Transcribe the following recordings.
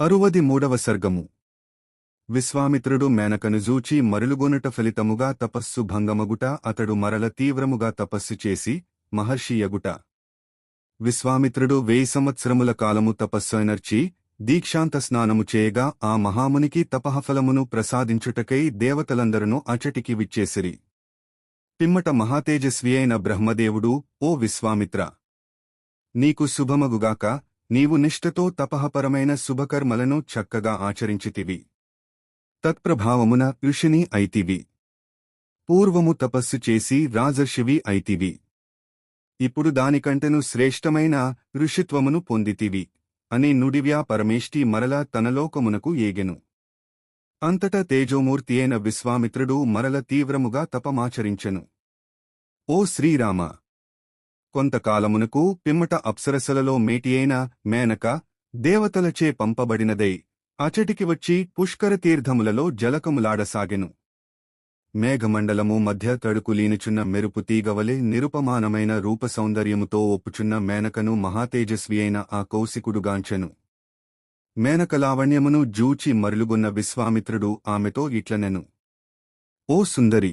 అరువది మూడవ సర్గము. విశ్వామిత్రుడు మేనకను జూచి మరులుగొనుట ఫలితముగా తపస్సు భంగమగుట అతడు మరల తీవ్రముగా తపస్సు చేసి మహర్షియగుట విశ్వామిత్రుడు వెయ్యి సంవత్సరముల కాలము తపస్సునర్చి దీక్షాంత స్నానము చేయగా ఆ మహామునికి తపహఫలమును ప్రసాదించుటకై దేవతలందరూ అచటికి విచ్చేసిరి. పిమ్మట మహాతేజస్వి అయిన బ్రహ్మదేవుడు ఓ విశ్వామిత్ర! నీకు శుభమగుగాక నీవు నిష్ఠతో తపహపరమైన శుభకర్మలను చక్కగా ఆచరించితివి. తత్ప్రభావమున ఋషిని ఐతివి పూర్వము తపస్సు చేసి రాజర్షివి ఐతివి ఇప్పుడు దానికంటెను శ్రేష్టమైన ఋషిత్వమును పొందితివి అని నుడివ్యా పరమేష్టి మరల తనలోకమునకు ఏగెను. అంతటా తేజోమూర్తి అయిన విశ్వామిత్రుడు మరల తీవ్రముగా తపమాచరించెను. ఓ శ్రీరామ! కొంతకాలమునకు పిమ్మట అప్సరసలలో మేటియైన మేనక దేవతలచే పంపబడినదై అచటికి వచ్చి పుష్కర తీర్థములలో జలకములాడసాగెను. మేఘమండలము మధ్య తడుకులీనుచున్న మెరుపు తీగవలే నిరుపమానమైన రూపసౌందర్యముతో ఒప్పుచున్న మేనకను మహాతేజస్వి అయిన ఆ కౌశికుడుగాంచెను మేనక లావణ్యమును జూచి మరులుగున్న విశ్వామిత్రుడు ఆమెతో ఇట్లనెను. ఓ సుందరి!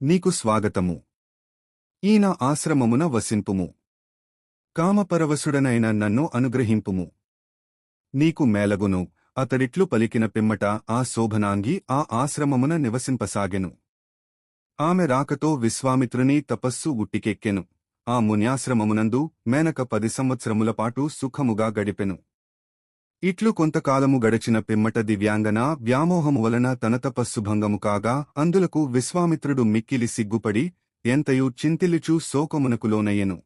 నీకు స్వాగతము. ఈయన ఆశ్రమమున వసింపుము. కామపరవశుడనైన నన్ను అనుగ్రహింపుము. నీకు మేలగును అతడిట్లు పలికిన పిమ్మట ఆ శోభనాంగి ఆ ఆశ్రమమున నివసింపసాగెను. ఆమె రాకతో విశ్వామిత్రుని తపస్సు ఉట్టికెక్కెను. ఆ మున్యాశ్రమమునందు మేనక పది సంవత్సరములపాటు సుఖముగా గడిపెను. ఇట్లు కొంతకాలము గడిచిన పిమ్మట దివ్యాంగన వ్యామోహము వలన తన తపస్సు భంగము కాగా అందులకు విశ్వామిత్రుడు మిక్కిలి సిగ్గుపడి ఎంతయు చింతిలిచూ శోకమునకు లోనయ్యెను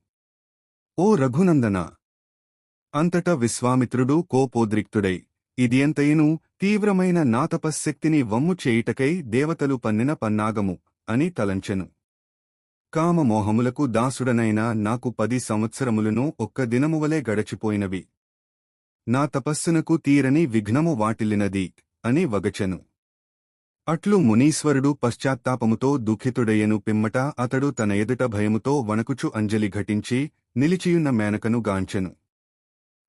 ఓ రఘునందన! అంతట విశ్వామిత్రుడు కోపోద్రిక్తుడై ఇది ఎంతయును తీవ్రమైన నా తపశ్శక్తిని వమ్ము చేయుటకై దేవతలు పన్నిన పన్నాగము అని తలంచెను. కామమోహములకు దాసుడనైనా నాకు పది సంవత్సరములను ఒక్క దినమువలే గడచిపోయినవి. నా తపస్సునకు తీరని విఘ్నము వాటిల్లినది అని వగచెను. అట్లు మునీశ్వరుడు పశ్చాత్తాపముతో దుఃఖితుడయ్యను పిమ్మట అతడు తన ఎదుట భయముతో వణకుచు అంజలి ఘటించి నిలిచియున్న మేనకను గాంచెను.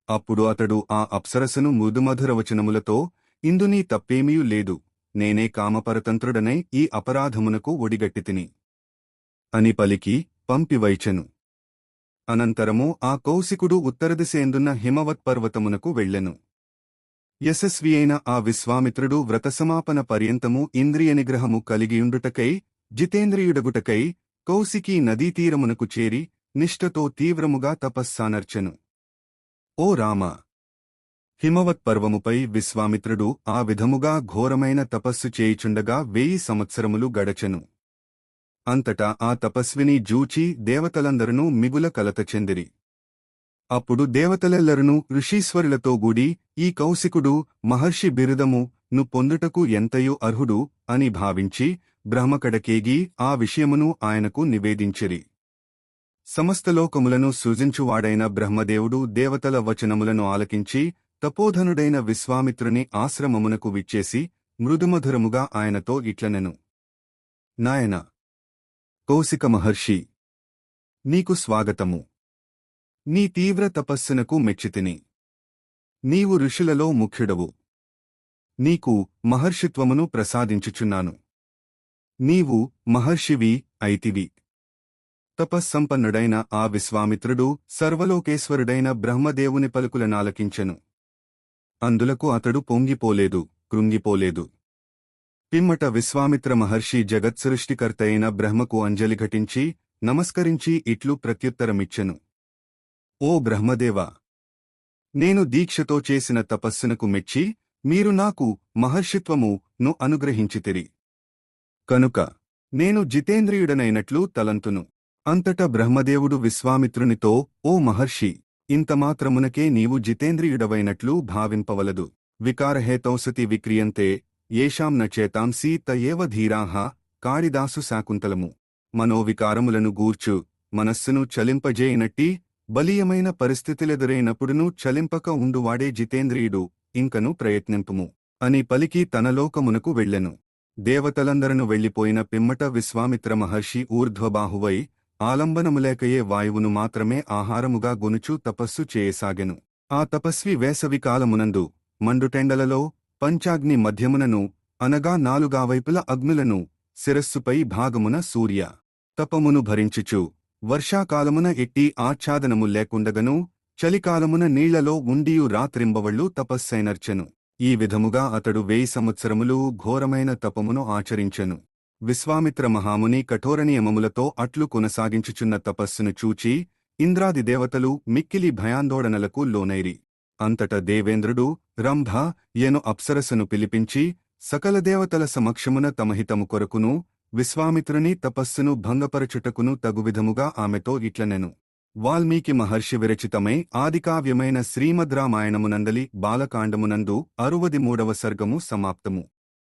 అప్పుడు అతడు ఆ అప్సరసను మృదుమధురవచనములతో ఇందునీ తప్పేమీయూ లేదు నేనే కామపరతంత్రుడనై ఈ అపరాధమునకు ఒడిగట్టితిని అని పలికి పంపివైచెను అనంతరము ఆ కౌశికుడు ఉత్తరదిశేందున్న హిమవత్పర్వతమునకు వెళ్ళెను. యశస్వి అయిన ఆ విశ్వామిత్రుడు వ్రతసమాపన పర్యంతము ఇంద్రియ నిగ్రహము కలిగియుండుటకై జితేంద్రియుడగుటకై కౌశికీ నదీతీరమునకు చేరి నిష్ఠతో తీవ్రముగా తపస్సానర్చెను. ఓ రామ! హిమవత్పర్వముపై విశ్వామిత్రుడు ఆ విధముగా ఘోరమైన తపస్సు చేయుచుండగా వెయ్యి సంవత్సరములు గడచెను. అంతటా ఆ తపస్విని జూచి దేవతలందరూ మిగుల కలత చెందిరి. అప్పుడు దేవతలెల్లరును ఋషీశ్వరులతో గూడి ఈ కౌశికుడు మహర్షి బిరుదము ను పొందుటకు ఎంతయో అర్హుడు అని భావించి బ్రహ్మకడకేగి ఆ విషయమును ఆయనకు నివేదించిరి. సమస్తలోకములను సృజించువాడైన బ్రహ్మదేవుడు దేవతల వచనములను ఆలకించి తపోధనుడైన విశ్వామిత్రుని ఆశ్రమమునకు విచ్చేసి మృదుమధురముగా ఆయనతో ఇట్లనెను. నాయన! కౌశిక మహర్షి! నీకు స్వాగతము. నీ తీవ్ర తపస్సునకు మెచ్చితిని. నీవు ఋషులలో ముఖ్యుడవు. నీకు మహర్షిత్వమును ప్రసాదించుచున్నాను. నీవు మహర్షివి ఐతివి తపస్సంపన్నుడైన ఆ విశ్వామిత్రుడు సర్వలోకేశ్వరుడైన బ్రహ్మదేవుని పలుకులనాలకించెను అందులకు అతడు పొంగిపోలేదు కృంగిపోలేదు. పిమ్మట విశ్వామిత్ర మహర్షి జగత్సృష్టికర్త అయిన బ్రహ్మకు అంజలి ఘటించి నమస్కరించి ఇట్లు ప్రత్యుత్తరమిచ్చెను. ఓ బ్రహ్మదేవా! నేను దీక్షతో చేసిన తపస్సునకు మెచ్చి మీరు నాకు మహర్షిత్వము ను అనుగ్రహించితిరి. కనుక నేను జితేంద్రియుడనైనట్లు తలంతును. అంతట బ్రహ్మదేవుడు విశ్వామిత్రునితో ఓ మహర్షి ఇంతమాత్రమునకే నీవు జితేంద్రియుడవైనట్లు భావింపవలదు. వికారహేతౌసతి విక్రియంతే ఏషాం నచేతాంసి తయేవ ధీరాహ కాళిదాసు శాకుంతలము. మనోవికారములను గూర్చు మనస్సును చలింపజేయనట్టి బలీయమైన పరిస్థితులెదురైనప్పుడునూ చలింపక ఉండువాడే జితేంద్రియుడు ఇంకను ప్రయత్నింపుము. అని పలికి తనలోకమునకు వెళ్ళెను. దేవతలందరను వెళ్ళిపోయిన పిమ్మట విశ్వామిత్ర మహర్షి ఊర్ధ్వబాహువై ఆలంబనములేకయే వాయువును మాత్రమే ఆహారముగా గొనుచు తపస్సు చేయసాగెను. ఆ తపస్వి వేసవికాలమునందు మండుటెండలలో పంచాగ్ని మధ్యమునను అనగా నాలుగావైపుల అగ్నులను శిరస్సుపై భాగమున సూర్య తపమును భరించుచు వర్షాకాలమున ఎట్టి ఆచ్ఛాదనము లేకుండగను చలికాలమున నీళ్ళలో ఉండియు రాత్రింబవళ్ళు తపస్సైనర్చెను. ఈ విధముగా అతడు వేయి సంవత్సరములు ఘోరమైన తపమును ఆచరించెను. విశ్వామిత్ర మహాముని కఠోర నియమములతో అట్లు కొనసాగించుచున్న తపస్సును చూచి ఇంద్రాది దేవతలు మిక్కిలి భయాందోళనలకు లోనైరి. అంతట దేవేంద్రుడు రంభ ఎను అప్సరసను పిలిపించి సకల దేవతల సమక్షమున తమహితము కొరకును విశ్వామిత్రుని తపస్సును భంగపరచుటకును తగువిధముగా ఆమెతో ఇట్లనెను. వాల్మీకి మహర్షి విరచితమై ఆదికావ్యమైన శ్రీమద్ రామాయణమునందలి బాలకాండమునందు అరువది మూడవ సర్గము సమాప్తము.